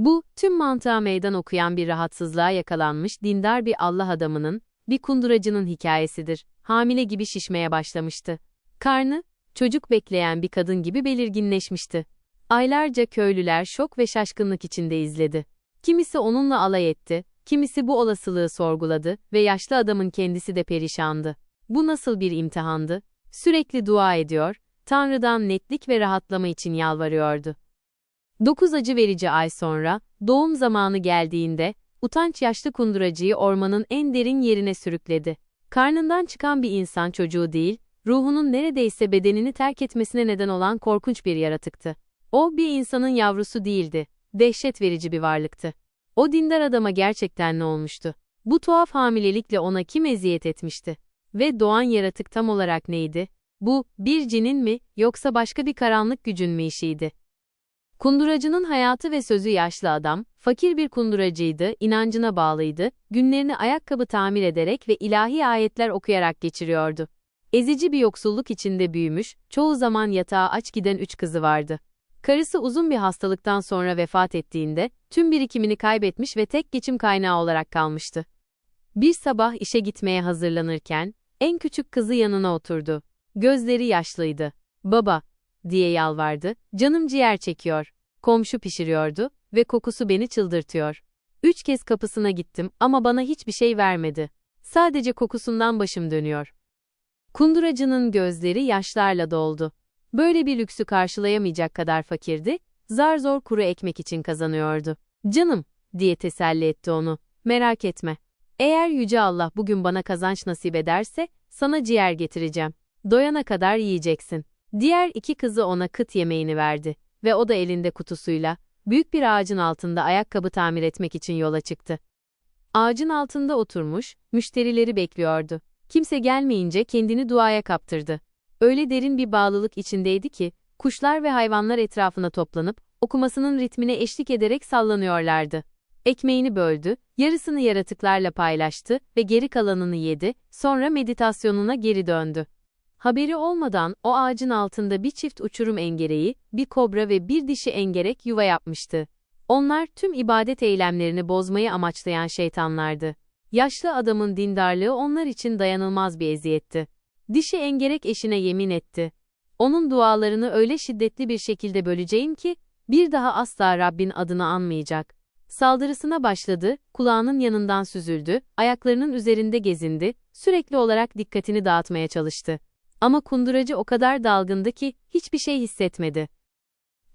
Bu, tüm mantığa meydan okuyan bir rahatsızlığa yakalanmış dindar bir Allah adamının, bir kunduracının hikayesidir. Hamile gibi şişmeye başlamıştı. Karnı, çocuk bekleyen bir kadın gibi belirginleşmişti. Aylarca köylüler şok ve şaşkınlık içinde izledi. Kimisi onunla alay etti, kimisi bu olasılığı sorguladı ve yaşlı adamın kendisi de perişandı. Bu nasıl bir imtihandı? Sürekli dua ediyor, Tanrı'dan netlik ve rahatlama için yalvarıyordu. Dokuz acı verici ay sonra, doğum zamanı geldiğinde, utanç yaşlı kunduracıyı ormanın en derin yerine sürükledi. Karnından çıkan bir insan çocuğu değil, ruhunun neredeyse bedenini terk etmesine neden olan korkunç bir yaratıktı. O bir insanın yavrusu değildi, dehşet verici bir varlıktı. O dindar adama gerçekten ne olmuştu? Bu tuhaf hamilelikle ona kim eziyet etmişti? Ve doğan yaratık tam olarak neydi? Bu, bir cinin mi, yoksa başka bir karanlık gücün mü işiydi? Kunduracının hayatı ve sözü yaşlı adam, fakir bir kunduracıydı, inancına bağlıydı, günlerini ayakkabı tamir ederek ve ilahi ayetler okuyarak geçiriyordu. Ezici bir yoksulluk içinde büyümüş, çoğu zaman yatağa aç giden üç kızı vardı. Karısı uzun bir hastalıktan sonra vefat ettiğinde, tüm birikimini kaybetmiş ve tek geçim kaynağı olarak kalmıştı. Bir sabah işe gitmeye hazırlanırken, en küçük kızı yanına oturdu. Gözleri yaşlıydı. Baba, diye yalvardı, canım ciğer çekiyor. Komşu pişiriyordu ve kokusu beni çıldırtıyor. Üç kez kapısına gittim ama bana hiçbir şey vermedi. Sadece kokusundan başım dönüyor. Kunduracının gözleri yaşlarla doldu. Böyle bir lüksü karşılayamayacak kadar fakirdi, zar zor kuru ekmek için kazanıyordu. Canım, diye teselli etti onu, merak etme. Eğer Yüce Allah bugün bana kazanç nasip ederse, sana ciğer getireceğim. Doyana kadar yiyeceksin. Diğer iki kızı ona kıt yemeğini verdi ve o da elinde kutusuyla, büyük bir ağacın altında ayakkabı tamir etmek için yola çıktı. Ağacın altında oturmuş, müşterileri bekliyordu. Kimse gelmeyince kendini duaya kaptırdı. Öyle derin bir bağlılık içindeydi ki, kuşlar ve hayvanlar etrafına toplanıp, okumasının ritmine eşlik ederek sallanıyorlardı. Ekmeğini böldü, yarısını yaratıklarla paylaştı ve geri kalanını yedi, sonra meditasyonuna geri döndü. Haberi olmadan o ağacın altında bir çift uçurum engereği, bir kobra ve bir dişi engerek yuva yapmıştı. Onlar tüm ibadet eylemlerini bozmayı amaçlayan şeytanlardı. Yaşlı adamın dindarlığı onlar için dayanılmaz bir eziyetti. Dişi engerek eşine yemin etti. Onun dualarını öyle şiddetli bir şekilde böleceğim ki, bir daha asla Rabbin adını anmayacak. Saldırısına başladı, kulağının yanından süzüldü, ayaklarının üzerinde gezindi, sürekli olarak dikkatini dağıtmaya çalıştı. Ama kunduracı o kadar dalgındı ki hiçbir şey hissetmedi.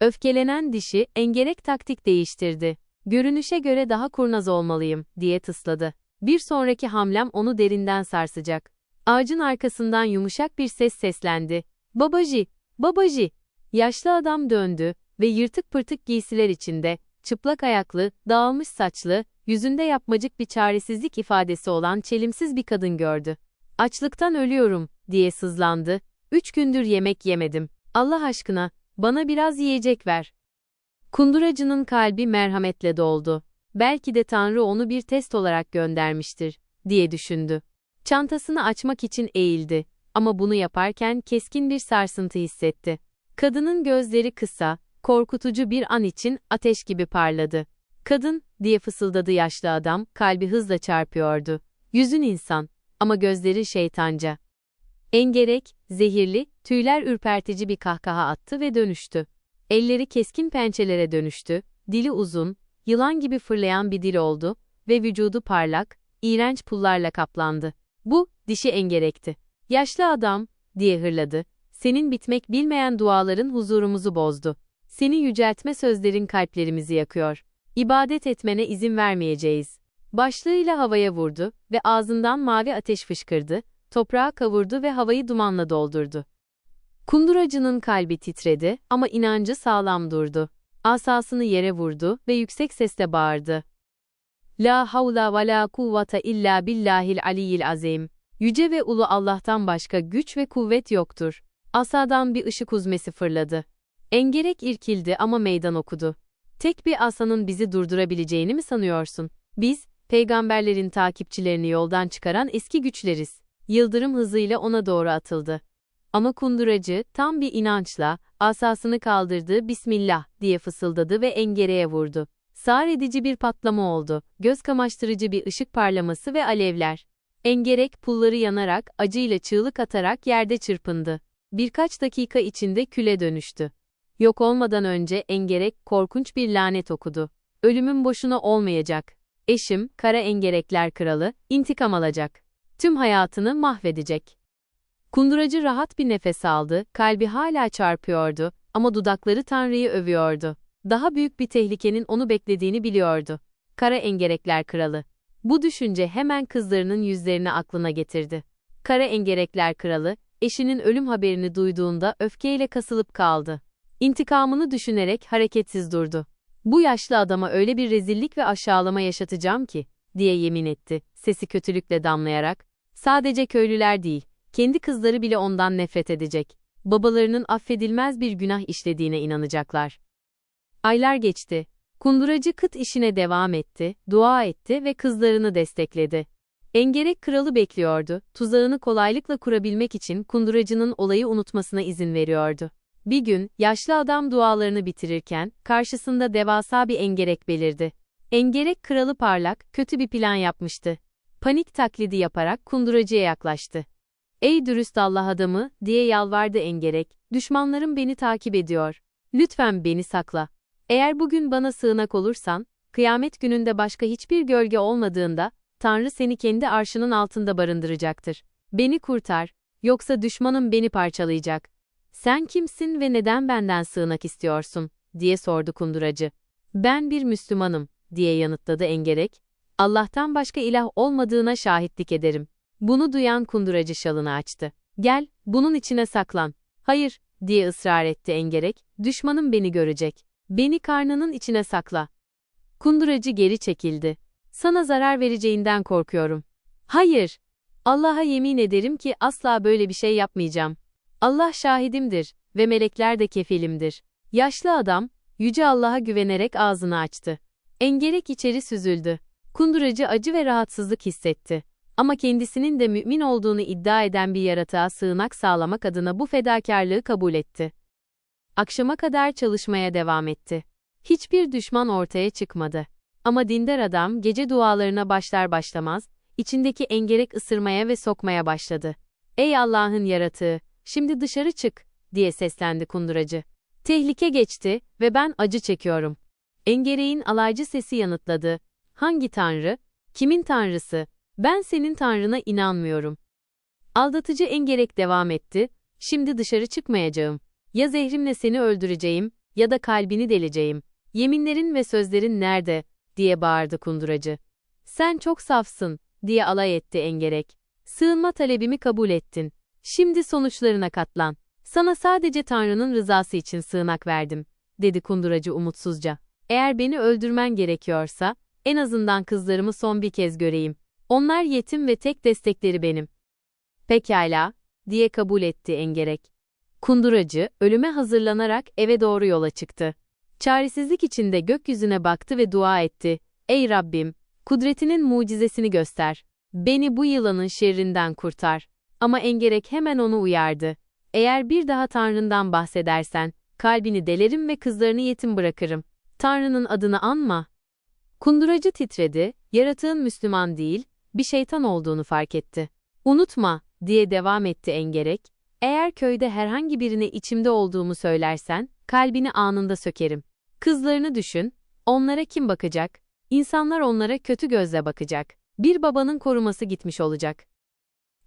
Öfkelenen dişi engerek taktik değiştirdi. Görünüşe göre daha kurnaz olmalıyım diye tısladı. Bir sonraki hamlem onu derinden sarsacak. Ağacın arkasından yumuşak bir ses seslendi. Babaji, babaji. Yaşlı adam döndü ve yırtık pırtık giysiler içinde, çıplak ayaklı, dağılmış saçlı, yüzünde yapmacık bir çaresizlik ifadesi olan çelimsiz bir kadın gördü. Açlıktan ölüyorum, diye sızlandı. Üç gündür yemek yemedim. Allah aşkına, bana biraz yiyecek ver. Kunduracının kalbi merhametle doldu. Belki de Tanrı onu bir test olarak göndermiştir, diye düşündü. Çantasını açmak için eğildi ama bunu yaparken keskin bir sarsıntı hissetti. Kadının gözleri kısa, korkutucu bir an için ateş gibi parladı. Kadın, diye fısıldadı yaşlı adam, kalbi hızla çarpıyordu. Yüzün insan ama gözleri şeytanca. Engerek, zehirli, tüyler ürpertici bir kahkaha attı ve dönüştü. Elleri keskin pençelere dönüştü, dili uzun, yılan gibi fırlayan bir dil oldu ve vücudu parlak, iğrenç pullarla kaplandı. Bu, dişi engerekti. Yaşlı adam, diye hırladı. Senin bitmek bilmeyen duaların huzurumuzu bozdu. Seni yüceltme sözlerin kalplerimizi yakıyor. İbadet etmene izin vermeyeceğiz. Başlığıyla havaya vurdu ve ağzından mavi ateş fışkırdı, toprağa kavurdu ve havayı dumanla doldurdu. Kunduracının kalbi titredi ama inancı sağlam durdu. Asasını yere vurdu ve yüksek sesle bağırdı. La havla ve la kuvvete illa billahil aliyyil azim. Yüce ve ulu Allah'tan başka güç ve kuvvet yoktur. Asadan bir ışık uzmesi fırladı. Engerek irkildi ama meydan okudu. Tek bir asanın bizi durdurabileceğini mi sanıyorsun? Biz, peygamberlerin takipçilerini yoldan çıkaran eski güçleriz. Yıldırım hızıyla ona doğru atıldı. Ama kunduracı, tam bir inançla, asasını kaldırdı, Bismillah, diye fısıldadı ve engereye vurdu. Sağır edici bir patlama oldu, göz kamaştırıcı bir ışık parlaması ve alevler. Engerek pulları yanarak, acıyla çığlık atarak yerde çırpındı. Birkaç dakika içinde küle dönüştü. Yok olmadan önce Engerek korkunç bir lanet okudu. Ölümün boşuna olmayacak. Eşim, Kara Engerekler Kralı, intikam alacak. Tüm hayatını mahvedecek. Kunduracı rahat bir nefes aldı, kalbi hala çarpıyordu ama dudakları Tanrı'yı övüyordu. Daha büyük bir tehlikenin onu beklediğini biliyordu. Kara Engerekler Kralı. Bu düşünce hemen kızlarının yüzlerini aklına getirdi. Kara Engerekler Kralı, eşinin ölüm haberini duyduğunda öfkeyle kasılıp kaldı. İntikamını düşünerek hareketsiz durdu. Bu yaşlı adama öyle bir rezillik ve aşağılama yaşatacağım ki, diye yemin etti, sesi kötülükle damlayarak. Sadece köylüler değil, kendi kızları bile ondan nefret edecek. Babalarının affedilmez bir günah işlediğine inanacaklar. Aylar geçti. Kunduracı kıt işine devam etti, dua etti ve kızlarını destekledi. Engerek kralı bekliyordu, tuzağını kolaylıkla kurabilmek için kunduracının olayı unutmasına izin veriyordu. Bir gün, yaşlı adam dualarını bitirirken, karşısında devasa bir engerek belirdi. Engerek kralı parlak, kötü bir plan yapmıştı. Panik taklidi yaparak kunduracıya yaklaştı. Ey dürüst Allah adamı, diye yalvardı engerek, düşmanlarım beni takip ediyor. Lütfen beni sakla. Eğer bugün bana sığınak olursan, kıyamet gününde başka hiçbir gölge olmadığında, Tanrı seni kendi arşının altında barındıracaktır. Beni kurtar, yoksa düşmanım beni parçalayacak. Sen kimsin ve neden benden sığınak istiyorsun? diye sordu kunduracı. Ben bir Müslümanım, diye yanıtladı engerek. Allah'tan başka ilah olmadığına şahitlik ederim. Bunu duyan kunduracı şalını açtı. Gel, bunun içine saklan. Hayır, diye ısrar etti engerek, düşmanım beni görecek. Beni karnının içine sakla. Kunduracı geri çekildi. Sana zarar vereceğinden korkuyorum. Hayır. Allah'a yemin ederim ki asla böyle bir şey yapmayacağım. Allah şahidimdir ve melekler de kefilimdir. Yaşlı adam, yüce Allah'a güvenerek ağzını açtı. Engerek içeri süzüldü. Kunduracı acı ve rahatsızlık hissetti. Ama kendisinin de mümin olduğunu iddia eden bir yaratığa sığınak sağlamak adına bu fedakarlığı kabul etti. Akşama kadar çalışmaya devam etti. Hiçbir düşman ortaya çıkmadı. Ama dindar adam gece dualarına başlar başlamaz, içindeki engerek ısırmaya ve sokmaya başladı. Ey Allah'ın yaratığı, şimdi dışarı çık, diye seslendi kunduracı. Tehlike geçti ve ben acı çekiyorum. Engereğin alaycı sesi yanıtladı. Hangi tanrı? Kimin tanrısı? Ben senin tanrına inanmıyorum. Aldatıcı engerek devam etti. Şimdi dışarı çıkmayacağım. Ya zehrimle seni öldüreceğim ya da kalbini deleceğim. Yeminlerin ve sözlerin nerede? diye bağırdı kunduracı. Sen çok safsın, diye alay etti engerek. Sığınma talebimi kabul ettin. Şimdi sonuçlarına katlan. Sana sadece Tanrı'nın rızası için sığınak verdim, dedi kunduracı umutsuzca. Eğer beni öldürmen gerekiyorsa, en azından kızlarımı son bir kez göreyim. Onlar yetim ve tek destekleri benim. Pekala, diye kabul etti engerek. Kunduracı, ölüme hazırlanarak eve doğru yola çıktı. Çaresizlik içinde gökyüzüne baktı ve dua etti. Ey Rabbim, kudretinin mucizesini göster. Beni bu yılanın şerrinden kurtar. Ama engerek hemen onu uyardı. Eğer bir daha Tanrı'ndan bahsedersen, kalbini delerim ve kızlarını yetim bırakırım. Tanrı'nın adını anma. Kunduracı titredi, yaratığın Müslüman değil, bir şeytan olduğunu fark etti. Unutma, diye devam etti engerek, eğer köyde herhangi birine içimde olduğumu söylersen, kalbini anında sökerim. Kızlarını düşün, onlara kim bakacak? İnsanlar onlara kötü gözle bakacak. Bir babanın koruması gitmiş olacak.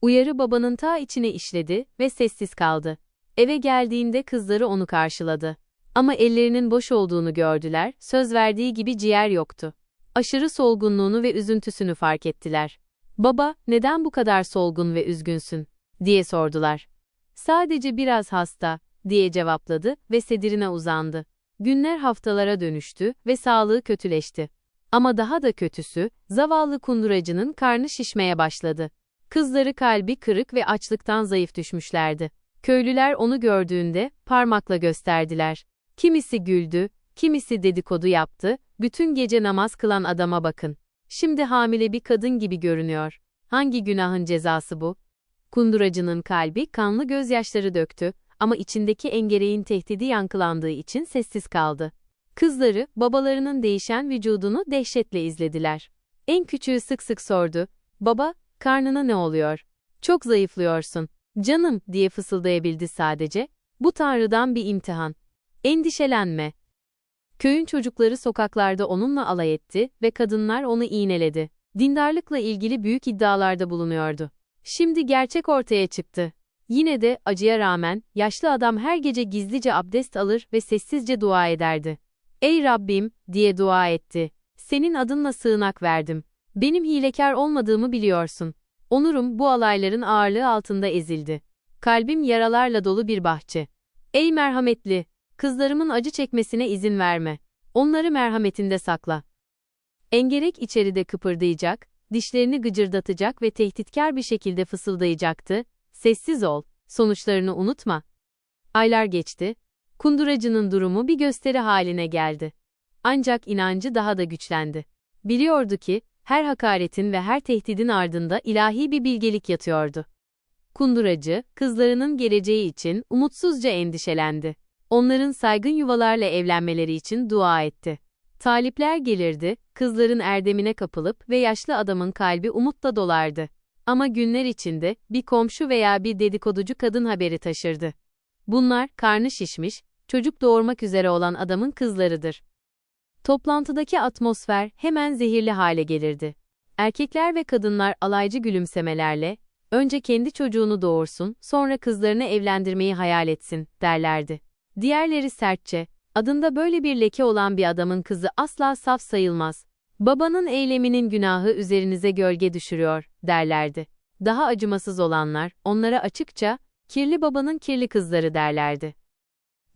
Uyarı babanın ta içine işledi ve sessiz kaldı. Eve geldiğinde kızları onu karşıladı. Ama ellerinin boş olduğunu gördüler, söz verdiği gibi ciğer yoktu. Aşırı solgunluğunu ve üzüntüsünü fark ettiler. Baba, neden bu kadar solgun ve üzgünsün? diye sordular. Sadece biraz hasta, diye cevapladı ve sedirine uzandı. Günler haftalara dönüştü ve sağlığı kötüleşti. Ama daha da kötüsü, zavallı kunduracının karnı şişmeye başladı. Kızları kalbi kırık ve açlıktan zayıf düşmüşlerdi. Köylüler onu gördüğünde parmakla gösterdiler. Kimisi güldü, kimisi dedikodu yaptı, bütün gece namaz kılan adama bakın. Şimdi hamile bir kadın gibi görünüyor. Hangi günahın cezası bu? Kunduracının kalbi kanlı gözyaşları döktü ama içindeki engereğin tehdidi yankılandığı için sessiz kaldı. Kızları, babalarının değişen vücudunu dehşetle izlediler. En küçüğü sık sık sordu. Baba, karnına ne oluyor? Çok zayıflıyorsun. Canım, diye fısıldayabildi sadece. Bu Tanrı'dan bir imtihan. Endişelenme. Köyün çocukları sokaklarda onunla alay etti ve kadınlar onu iğneledi. Dindarlıkla ilgili büyük iddialarda bulunuyordu. Şimdi gerçek ortaya çıktı. Yine de acıya rağmen yaşlı adam her gece gizlice abdest alır ve sessizce dua ederdi. Ey Rabbim, diye dua etti. Senin adınla sığınak verdim. Benim hilekar olmadığımı biliyorsun. Onurum bu alayların ağırlığı altında ezildi. Kalbim yaralarla dolu bir bahçe. Ey merhametli, kızlarımın acı çekmesine izin verme. Onları merhametinde sakla. Engerek içeride kıpırdayacak, dişlerini gıcırdatacak ve tehditkar bir şekilde fısıldayacaktı. Sessiz ol, sonuçlarını unutma. Aylar geçti. Kunduracının durumu bir gösteri haline geldi. Ancak inancı daha da güçlendi. Biliyordu ki, her hakaretin ve her tehdidin ardında ilahi bir bilgelik yatıyordu. Kunduracı, kızlarının geleceği için umutsuzca endişelendi. Onların saygın yuvalarla evlenmeleri için dua etti. Talipler gelirdi, kızların erdemine kapılıp ve yaşlı adamın kalbi umutla dolardı. Ama günler içinde bir komşu veya bir dedikoducu kadın haberi taşırdı. Bunlar karnı şişmiş, çocuk doğurmak üzere olan adamın kızlarıdır. Toplantıdaki atmosfer hemen zehirli hale gelirdi. Erkekler ve kadınlar alaycı gülümsemelerle, önce kendi çocuğunu doğursun, sonra kızlarını evlendirmeyi hayal etsin, derlerdi. Diğerleri sertçe, adında böyle bir leke olan bir adamın kızı asla saf sayılmaz. Babanın eyleminin günahı üzerinize gölge düşürüyor, derlerdi. Daha acımasız olanlar, onlara açıkça, kirli babanın kirli kızları derlerdi.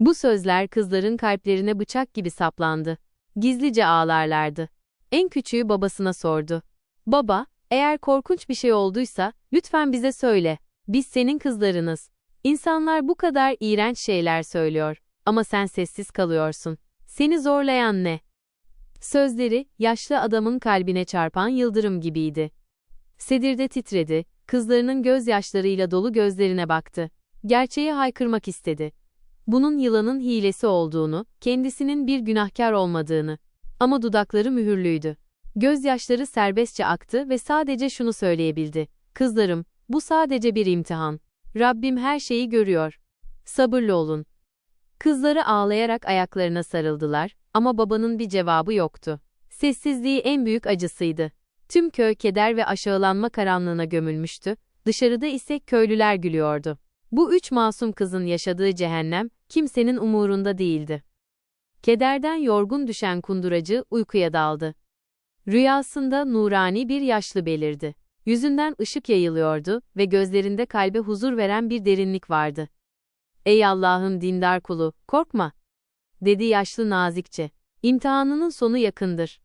Bu sözler kızların kalplerine bıçak gibi saplandı. Gizlice ağlarlardı. En küçüğü babasına sordu. Baba, eğer korkunç bir şey olduysa, lütfen bize söyle. Biz senin kızlarınız. İnsanlar bu kadar iğrenç şeyler söylüyor. Ama sen sessiz kalıyorsun. Seni zorlayan ne? Sözleri, yaşlı adamın kalbine çarpan yıldırım gibiydi. Sedirde titredi, kızlarının gözyaşlarıyla dolu gözlerine baktı. Gerçeği haykırmak istedi. Bunun yılanın hilesi olduğunu, kendisinin bir günahkar olmadığını. Ama dudakları mühürlüydü. Gözyaşları serbestçe aktı ve sadece şunu söyleyebildi. Kızlarım, bu sadece bir imtihan. Rabbim her şeyi görüyor. Sabırlı olun. Kızları ağlayarak ayaklarına sarıldılar ama babanın bir cevabı yoktu. Sessizliği en büyük acısıydı. Tüm köy keder ve aşağılanma karanlığına gömülmüştü, dışarıda ise köylüler gülüyordu. Bu üç masum kızın yaşadığı cehennem, kimsenin umurunda değildi. Kederden yorgun düşen kunduracı uykuya daldı. Rüyasında nurani bir yaşlı belirdi. Yüzünden ışık yayılıyordu ve gözlerinde kalbe huzur veren bir derinlik vardı. Ey Allah'ın dindar kulu, korkma, dedi yaşlı nazikçe. İmtihanının sonu yakındır.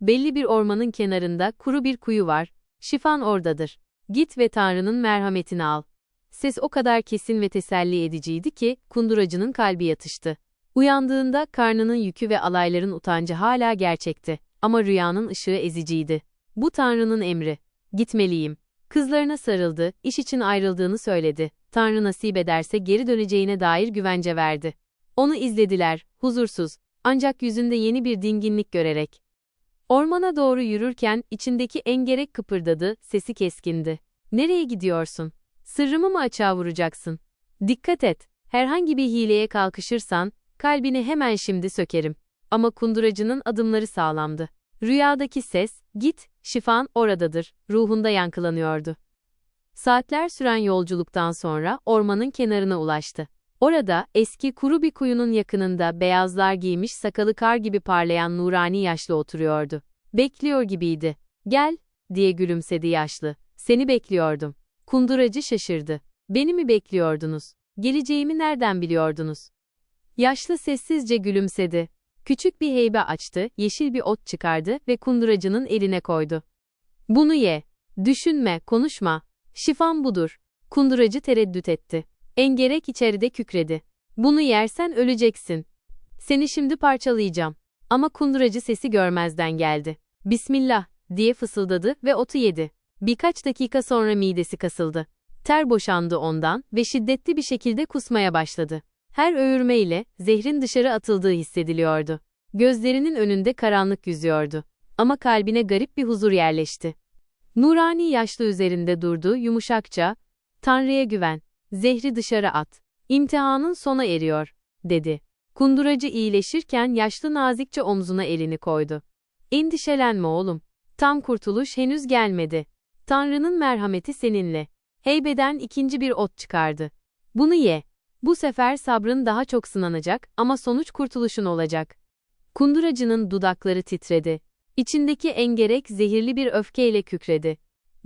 Belli bir ormanın kenarında kuru bir kuyu var, şifan oradadır. Git ve Tanrı'nın merhametini al. Ses o kadar kesin ve teselli ediciydi ki, kunduracının kalbi yatıştı. Uyandığında karnının yükü ve alayların utancı hala gerçekti. Ama rüyanın ışığı eziciydi. Bu Tanrı'nın emri. Gitmeliyim. Kızlarına sarıldı, iş için ayrıldığını söyledi. Tanrı nasip ederse geri döneceğine dair güvence verdi. Onu izlediler, huzursuz, ancak yüzünde yeni bir dinginlik görerek. Ormana doğru yürürken içindeki engerek kıpırdadı, sesi keskindi. Nereye gidiyorsun? Sırrımı mı açığa vuracaksın? Dikkat et, herhangi bir hileye kalkışırsan, kalbini hemen şimdi sökerim. Ama kunduracının adımları sağlamdı. Rüyadaki ses, git, şifan oradadır, ruhunda yankılanıyordu. Saatler süren yolculuktan sonra ormanın kenarına ulaştı. Orada, eski kuru bir kuyunun yakınında beyazlar giymiş sakalı kar gibi parlayan nurani yaşlı oturuyordu. Bekliyor gibiydi. Gel, diye gülümsedi yaşlı. Seni bekliyordum. Kunduracı şaşırdı. Beni mi bekliyordunuz? Geleceğimi nereden biliyordunuz? Yaşlı sessizce gülümsedi. Küçük bir heybe açtı, yeşil bir ot çıkardı ve kunduracının eline koydu. Bunu ye. Düşünme, konuşma. Şifan budur. Kunduracı tereddüt etti. Engerek içeride kükredi. Bunu yersen öleceksin. Seni şimdi parçalayacağım. Ama kunduracı sesi görmezden geldi. Bismillah, diye fısıldadı ve otu yedi. Birkaç dakika sonra midesi kasıldı. Ter boşandı ondan ve şiddetli bir şekilde kusmaya başladı. Her öğürmeyle zehrin dışarı atıldığı hissediliyordu. Gözlerinin önünde karanlık yüzüyordu. Ama kalbine garip bir huzur yerleşti. Nurani yaşlı üzerinde durdu yumuşakça, Tanrı'ya güven, zehri dışarı at, imtihanın sona eriyor, dedi. Kunduracı iyileşirken yaşlı nazikçe omzuna elini koydu. Endişelenme oğlum, tam kurtuluş henüz gelmedi. Tanrı'nın merhameti seninle. Heybeden ikinci bir ot çıkardı. Bunu ye. Bu sefer sabrın daha çok sınanacak ama sonuç kurtuluşun olacak. Kunduracının dudakları titredi. İçindeki engerek zehirli bir öfkeyle kükredi.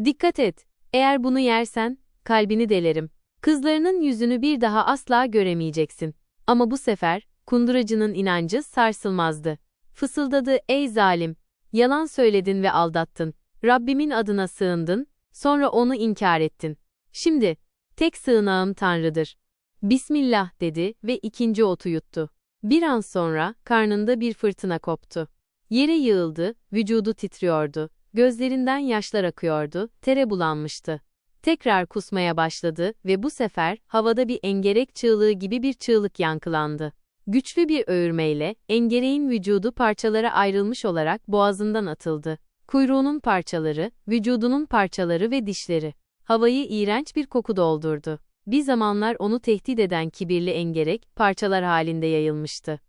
Dikkat et, eğer bunu yersen, kalbini delerim. Kızlarının yüzünü bir daha asla göremeyeceksin. Ama bu sefer, kunduracının inancı sarsılmazdı. Fısıldadı, ey zalim, yalan söyledin ve aldattın. Rabbimin adına sığındın, sonra onu inkar ettin. Şimdi, tek sığınağım Tanrı'dır. Bismillah dedi ve ikinci otu yuttu. Bir an sonra, karnında bir fırtına koptu. Yere yığıldı, vücudu titriyordu, gözlerinden yaşlar akıyordu, tere bulanmıştı. Tekrar kusmaya başladı ve bu sefer havada bir engerek çığlığı gibi bir çığlık yankılandı. Güçlü bir öğürmeyle engereğin vücudu parçalara ayrılmış olarak boğazından atıldı. Kuyruğunun parçaları, vücudunun parçaları ve dişleri. Havayı iğrenç bir koku doldurdu. Bir zamanlar onu tehdit eden kibirli engerek parçalar halinde yayılmıştı.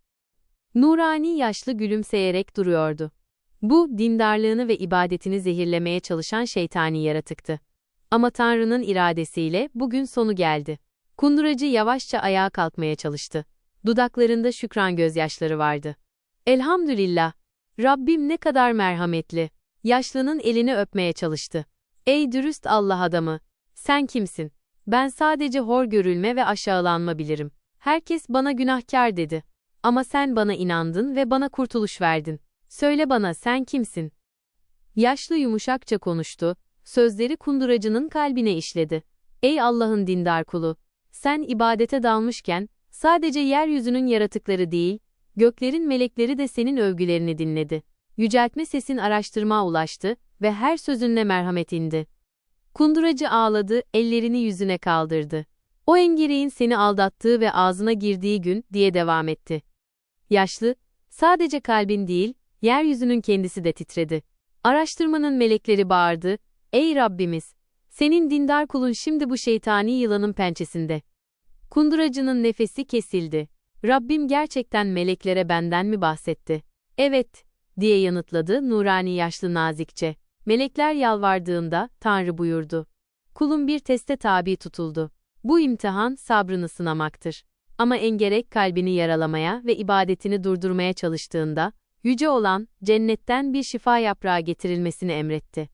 Nurani yaşlı gülümseyerek duruyordu. Bu, dindarlığını ve ibadetini zehirlemeye çalışan şeytani yaratıktı. Ama Tanrı'nın iradesiyle bugün sonu geldi. Kunduracı yavaşça ayağa kalkmaya çalıştı. Dudaklarında şükran gözyaşları vardı. Elhamdülillah, Rabbim ne kadar merhametli. Yaşlının elini öpmeye çalıştı. Ey dürüst Allah adamı, sen kimsin? Ben sadece hor görülme ve aşağılanma bilirim. Herkes bana günahkar dedi. Ama sen bana inandın ve bana kurtuluş verdin. Söyle bana sen kimsin? Yaşlı yumuşakça konuştu, sözleri kunduracının kalbine işledi. Ey Allah'ın dindar kulu! Sen ibadete dalmışken, sadece yeryüzünün yaratıkları değil, göklerin melekleri de senin övgülerini dinledi. Yüceltme sesin araştırma ulaştı ve her sözünle merhamet indi. Kunduracı ağladı, ellerini yüzüne kaldırdı. O engereğin seni aldattığı ve ağzına girdiği gün diye devam etti. Yaşlı, sadece kalbin değil, yeryüzünün kendisi de titredi. Araştırmanın melekleri bağırdı, Ey Rabbimiz! Senin dindar kulun şimdi bu şeytani yılanın pençesinde. Kunduracının nefesi kesildi. Rabbim gerçekten meleklere benden mi bahsetti? Evet, diye yanıtladı nurani yaşlı nazikçe. Melekler yalvardığında, Tanrı buyurdu. Kulun bir teste tabi tutuldu. Bu imtihan sabrını sınamaktır. Ama engerek kalbini yaralamaya ve ibadetini durdurmaya çalıştığında, yüce olan, cennetten bir şifa yaprağı getirilmesini emretti.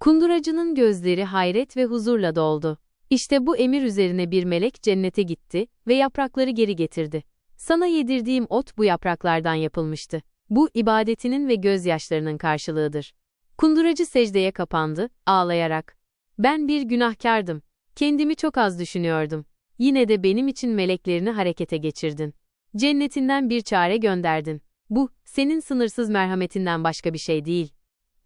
Kunduracının gözleri hayret ve huzurla doldu. İşte bu emir üzerine bir melek cennete gitti ve yaprakları geri getirdi. Sana yedirdiğim ot bu yapraklardan yapılmıştı. Bu ibadetinin ve gözyaşlarının karşılığıdır. Kunduracı secdeye kapandı, ağlayarak. Ben bir günahkardım. Kendimi çok az düşünüyordum. Yine de benim için meleklerini harekete geçirdin. Cennetinden bir çare gönderdin. Bu, senin sınırsız merhametinden başka bir şey değil.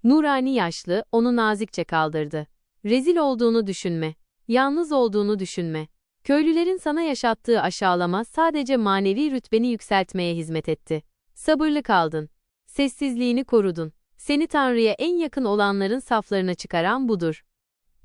Nurani yaşlı, onu nazikçe kaldırdı. Rezil olduğunu düşünme. Yalnız olduğunu düşünme. Köylülerin sana yaşattığı aşağılama sadece manevi rütbeni yükseltmeye hizmet etti. Sabırlı kaldın. Sessizliğini korudun. Seni Tanrı'ya en yakın olanların saflarına çıkaran budur.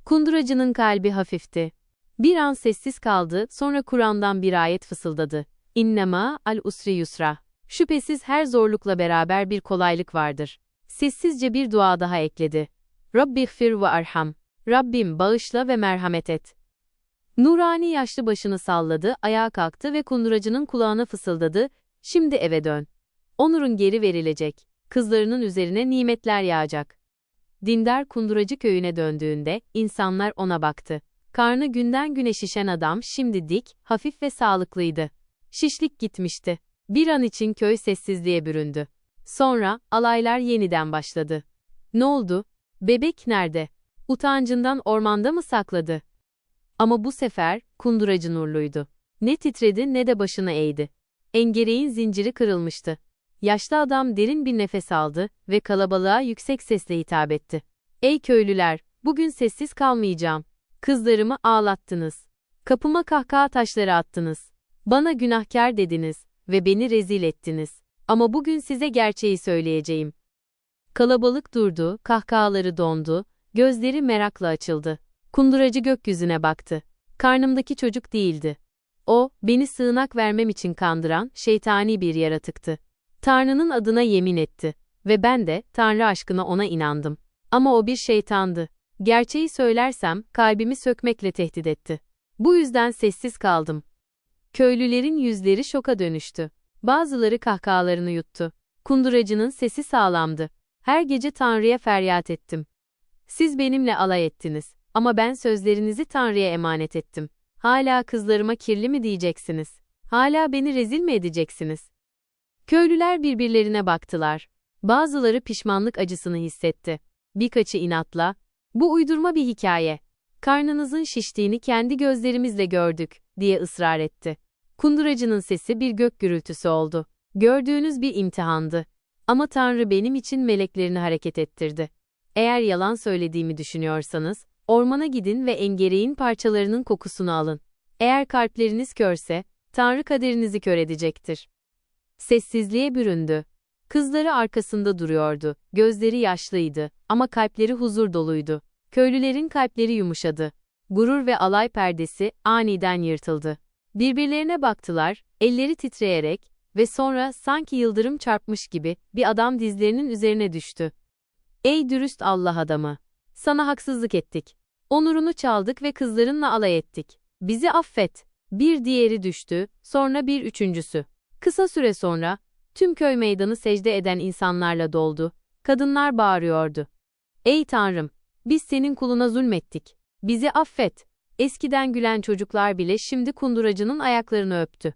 Kunduracının kalbi hafifti. Bir an sessiz kaldı, sonra Kur'an'dan bir ayet fısıldadı. İnnema al usri yusra. Şüphesiz her zorlukla beraber bir kolaylık vardır. Sessizce bir dua daha ekledi. Rabbihfir ve arham. Rabbim bağışla ve merhamet et. Nurani yaşlı başını salladı, ayağa kalktı ve kunduracının kulağına fısıldadı. Şimdi eve dön. Onurun geri verilecek. Kızlarının üzerine nimetler yağacak. Dindar kunduracı köyüne döndüğünde insanlar ona baktı. Karnı günden güne şişen adam şimdi dik, hafif ve sağlıklıydı. Şişlik gitmişti. Bir an için köy sessizliğe büründü. Sonra alaylar yeniden başladı. Ne oldu? Bebek nerede? Utancından ormanda mı sakladı? Ama bu sefer kunduracı nurluydu. Ne titredi ne de başını eğdi. Engereğin zinciri kırılmıştı. Yaşlı adam derin bir nefes aldı ve kalabalığa yüksek sesle hitap etti. Ey köylüler, bugün sessiz kalmayacağım. Kızlarımı ağlattınız. Kapıma kahkaha taşları attınız. Bana günahkar dediniz ve beni rezil ettiniz. Ama bugün size gerçeği söyleyeceğim. Kalabalık durdu, kahkahaları dondu, gözleri merakla açıldı. Kunduracı gökyüzüne baktı. Karnımdaki çocuk değildi. O, beni sığınak vermem için kandıran, şeytani bir yaratıktı. Tanrı'nın adına yemin etti. Ve ben de, Tanrı aşkına ona inandım. Ama o bir şeytandı. Gerçeği söylersem, kalbimi sökmekle tehdit etti. Bu yüzden sessiz kaldım. Köylülerin yüzleri şoka dönüştü. Bazıları kahkahalarını yuttu. Kunduracının sesi sağlamdı. Her gece Tanrı'ya feryat ettim. Siz benimle alay ettiniz ama ben sözlerinizi Tanrı'ya emanet ettim. Hala kızlarıma kirli mi diyeceksiniz? Hala beni rezil mi edeceksiniz? Köylüler birbirlerine baktılar. Bazıları pişmanlık acısını hissetti. Birkaçı inatla, bu uydurma bir hikaye. Karnınızın şiştiğini kendi gözlerimizle gördük, diye ısrar etti. Kunduracının sesi bir gök gürültüsü oldu. Gördüğünüz bir imtihandı. Ama Tanrı benim için meleklerini hareket ettirdi. Eğer yalan söylediğimi düşünüyorsanız, ormana gidin ve engereğin parçalarının kokusunu alın. Eğer kalpleriniz körse, Tanrı kaderinizi kör edecektir. Sessizliğe büründü. Kızları arkasında duruyordu, gözleri yaşlıydı ama kalpleri huzur doluydu. Köylülerin kalpleri yumuşadı. Gurur ve alay perdesi aniden yırtıldı. Birbirlerine baktılar, elleri titreyerek ve sonra sanki yıldırım çarpmış gibi bir adam dizlerinin üzerine düştü. Ey dürüst Allah adamı! Sana haksızlık ettik. Onurunu çaldık ve kızlarınla alay ettik. Bizi affet. Bir diğeri düştü, sonra bir üçüncüsü. Kısa süre sonra, tüm köy meydanı secde eden insanlarla doldu. Kadınlar bağırıyordu. Ey Tanrım! Biz senin kuluna zulmettik. Bizi affet. Eskiden gülen çocuklar bile şimdi kunduracının ayaklarını öptü.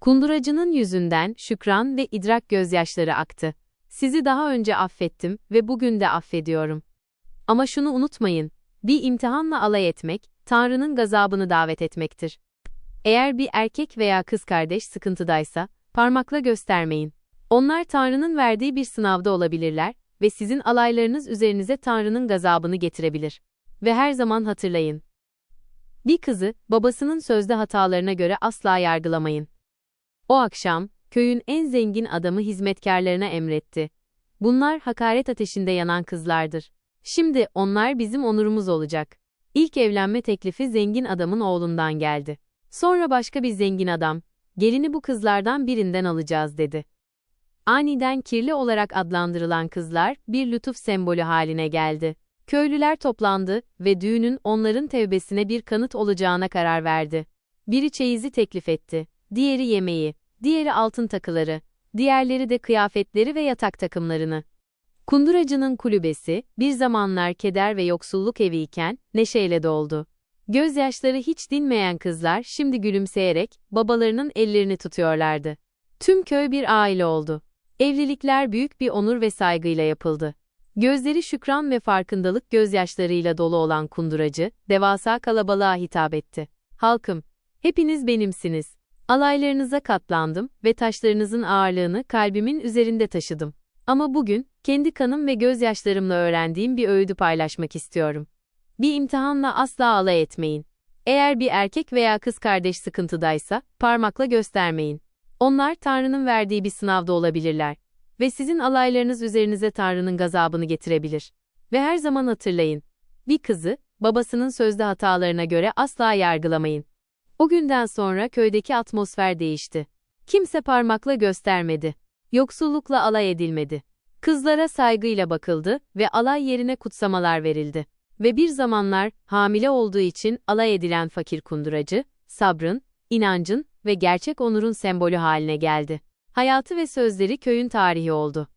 Kunduracının yüzünden şükran ve idrak gözyaşları aktı. Sizi daha önce affettim ve bugün de affediyorum. Ama şunu unutmayın, bir imtihanla alay etmek, Tanrı'nın gazabını davet etmektir. Eğer bir erkek veya kız kardeş sıkıntıdaysa, parmakla göstermeyin. Onlar Tanrı'nın verdiği bir sınavda olabilirler ve sizin alaylarınız üzerinize Tanrı'nın gazabını getirebilir. Ve her zaman hatırlayın. Bir kızı, babasının sözde hatalarına göre asla yargılamayın. O akşam, köyün en zengin adamı hizmetkarlarına emretti. Bunlar hakaret ateşinde yanan kızlardır. Şimdi onlar bizim onurumuz olacak. İlk evlenme teklifi zengin adamın oğlundan geldi. Sonra başka bir zengin adam, gelini bu kızlardan birinden alacağız dedi. Aniden kirli olarak adlandırılan kızlar bir lütuf sembolü haline geldi. Köylüler toplandı ve düğünün onların tevbesine bir kanıt olacağına karar verdi. Biri çeyizi teklif etti, diğeri yemeği, diğeri altın takıları, diğerleri de kıyafetleri ve yatak takımlarını. Kunduracının kulübesi, bir zamanlar keder ve yoksulluk evi iken, neşeyle doldu. Gözyaşları hiç dinmeyen kızlar şimdi gülümseyerek, babalarının ellerini tutuyorlardı. Tüm köy bir aile oldu. Evlilikler büyük bir onur ve saygıyla yapıldı. Gözleri şükran ve farkındalık gözyaşlarıyla dolu olan kunduracı, devasa kalabalığa hitap etti. Halkım, hepiniz benimsiniz. Alaylarınıza katlandım ve taşlarınızın ağırlığını kalbimin üzerinde taşıdım. Ama bugün, kendi kanım ve gözyaşlarımla öğrendiğim bir öğüdü paylaşmak istiyorum. Bir imtihanla asla alay etmeyin. Eğer bir erkek veya kız kardeş sıkıntıdaysa, parmakla göstermeyin. Onlar Tanrı'nın verdiği bir sınavda olabilirler. Ve sizin alaylarınız üzerinize Tanrı'nın gazabını getirebilir. Ve her zaman hatırlayın. Bir kızı, babasının sözde hatalarına göre asla yargılamayın. O günden sonra köydeki atmosfer değişti. Kimse parmakla göstermedi. Yoksullukla alay edilmedi. Kızlara saygıyla bakıldı ve alay yerine kutsamalar verildi. Ve bir zamanlar hamile olduğu için alay edilen fakir kunduracı, sabrın, inancın ve gerçek onurun sembolü haline geldi. Hayatı ve sözleri köyün tarihi oldu.